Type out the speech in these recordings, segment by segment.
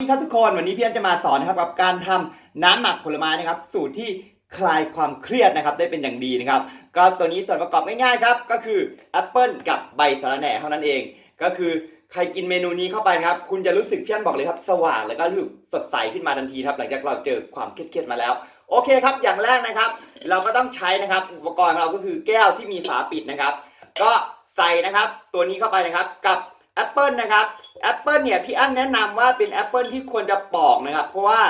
สวัสดีครับทุกคนวันนี้พี่อันจะมาสอนนะครับกับการทำน้ำหมักผลไม้นะครับ สูตรที่คลายความเครียดนะครับได้เป็นอย่างดีนะครับ ก็ตัวนี้ส่วนประกอบง่ายๆครับก็คือแอปเปิลกับใบสะระแหน่เท่านั้นเอง ก็คือใครกินเมนูนี้เข้าไปนะครับ คุณจะรู้สึกพี่อันบอกเลยครับสว่างแล้วก็รู้สึกสดใสขึ้นมาทันทีครับหลังจากเราเจอความเครียดๆมาแล้ว โอเคครับอย่างแรกนะครับ เราก็ต้องใช้นะครับอุปกรณ์ของเราก็คือแก้วที่มีฝาปิดนะครับ ก็ใส่นะครับตัวนี้เข้าไปนะครับกับ แอปเปิลนะครับแอปเปิลเนี่ยพี่อั้นแนะนำว่าเป็นแอปเปิลที่ควรจะปอกนะครับ เพราะว่า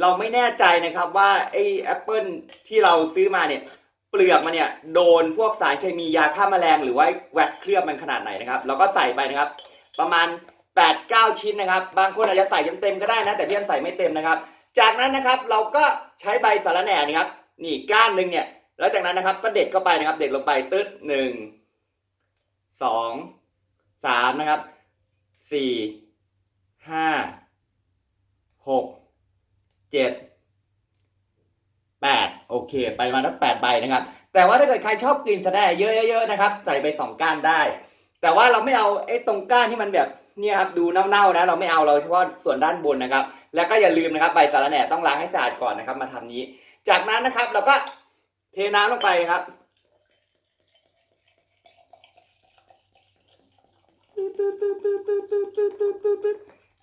เราไม่แน่ใจนะครับว่าไอแอปเปิลที่เราซื้อมาเนี่ยเปลือกมันเนี่ยโดนพวกสารเคมียาฆ่าแมลง หรือว่าแวตเคลือบมันขนาดไหนนะครับเราก็ใส่ไปนะครับ ประมาณ 8-9 ชิ้นนะครับ บางคนอาจจะใส่เต็มๆก็ได้นะแต่พี่อันใส่ไม่เต็มนะครับ จากนั้นนะครับเราก็ใช้ใบสาระแหน่นี่ครับนี่ก้านหนึ่งเนี่ยแล้วจากนั้นนะครับก็เด็ดเข้าไปนะครับ เด็ดลงไปตึ๊ดหนึ่งสองสามนะครับ สี่ห้าหกเจ็ดแปดโอเค ไปมาทั้งแปดใบนะครับ แต่ว่าถ้าเกิดใครชอบกลิ่นสะแหน่เยอะๆนะครับ ใส่ไปสองก้านได้ แต่ว่าเราไม่เอาไอ้ตรงก้านที่มันแบบเนี่ยครับดูเน่าๆนะเราไม่เอาเราเฉพาะส่วนด้านบนนะครับ แล้วก็อย่าลืมนะครับใบสาระแหน่ต้องล้างให้สะอาดก่อนนะครับ มาทำนี้ จากนั้นนะครับเราก็เทน้ำลงไปครับ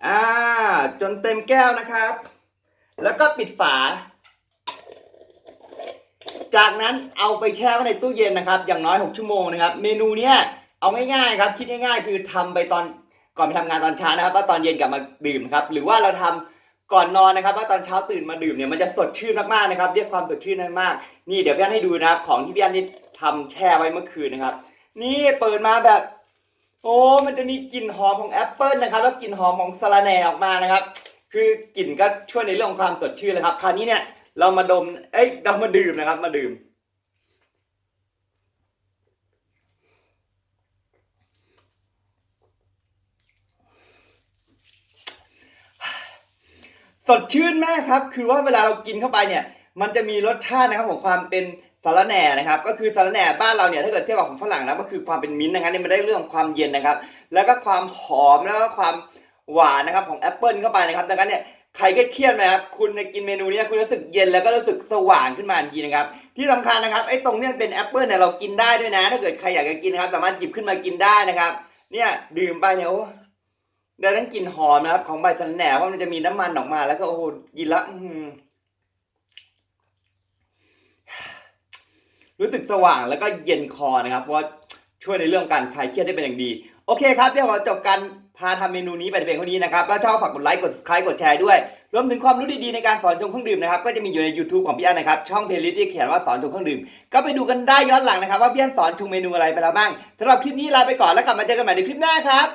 อ่า จนเต็มแก้วนะครับ แล้วก็ปิดฝา จากนั้นเอาไปแช่ไว้ในตู้เย็นนะครับ อย่างน้อย 6 ชั่วโมงนะครับ เมนูเนี้ยเอาง่ายๆครับ คิดง่ายๆ คือทำไปตอนก่อนไปทำงานตอนเช้านะครับว่าตอนเย็นกลับมาดื่มครับ หรือว่าเราทำก่อนนอนนะครับว่าตอนเช้าตื่นมาดื่มเนี่ยมันจะสดชื่นมากๆนะครับ เรียกความสดชื่นมาก นี่เดี๋ยวพี่อันให้ดูนะครับ ของที่พี่อันนี่ทำแช่ไว้เมื่อคืนนะครับ นี่เปิดมาแบบ โอ้มันจะมีกลิ่นหอมของแอปเปิลนะครับ แล้วกลิ่นหอมของสะระแหน่ออกมานะครับ คือกลิ่นก็ช่วยในเรื่องของความสดชื่นเลยครับ คราวนี้เนี่ยเรามาดม เอ้ยเรามาดื่มนะครับ มาดื่ม สดชื่นมากครับ คือว่าเวลาเรากินเข้าไปเนี่ย มันจะมีรสชาตินะครับของความเป็น สารแหน่นะครับก็คือสารแหน่บ้านเราเนี่ยถ้าเกิดเทียบกับของฝรั่งนะก็คือความเป็นมิ้นท์นะครับเนี่ยมันได้เรื่องความเย็นนะครับ แล้วก็ความหอมแล้วก็ความหวานนะครับของแอปเปิลเข้าไปนะครับดังนั้นเนี่ยใครเครียดไหมครับคุณในกินเมนูนี้คุณรู้สึกเย็นแล้วก็รู้สึกสว่างขึ้นมาทันทีนะครับที่สำคัญนะครับไอ้ตรงเนี้ยเป็นแอปเปิลเนี่ยเรากินได้ด้วยนะ ถ้าเกิดใครอยากจะกินนะครับสามารถหยิบขึ้นมากินได้นะครับเนี่ยดื่มไปเนี่ยโอ้ได้ทั้งกลิ่นหอมนะครับของใบสะรแหน่เพราะมันจะมีน้ำมันออกมาแล้วก็โอ้โหกินล้วอื้อหือ รู้สึกสว่างแล้วก็เย็นคอนะครับเพราะว่าช่วยในเรื่องการคลายเครียดได้เป็นอย่างดี โอเคครับเดี๋ยวขอจบการพาทำเมนูนี้ไปเพียงเท่านี้นะครับถ้าชอบฝากกดไลค์กด subscribe กดแชร์ด้วย รวมถึงความรู้ดีๆในการสอนชงเครื่องดื่มนะครับก็จะมีอยู่ใน YouTube ของพี่อันนะครับช่องเพลย์ลิสต์ที่เขียนว่าสอนชงเครื่องดื่ม ก็ไปดูกันได้ย้อนหลังนะครับว่าพี่อันสอนชงเมนูอะไรไปแล้วบ้างสำหรับคลิปนี้ลาไปก่อนแล้วกลับมาเจอกันใหม่ในคลิปหน้าครับ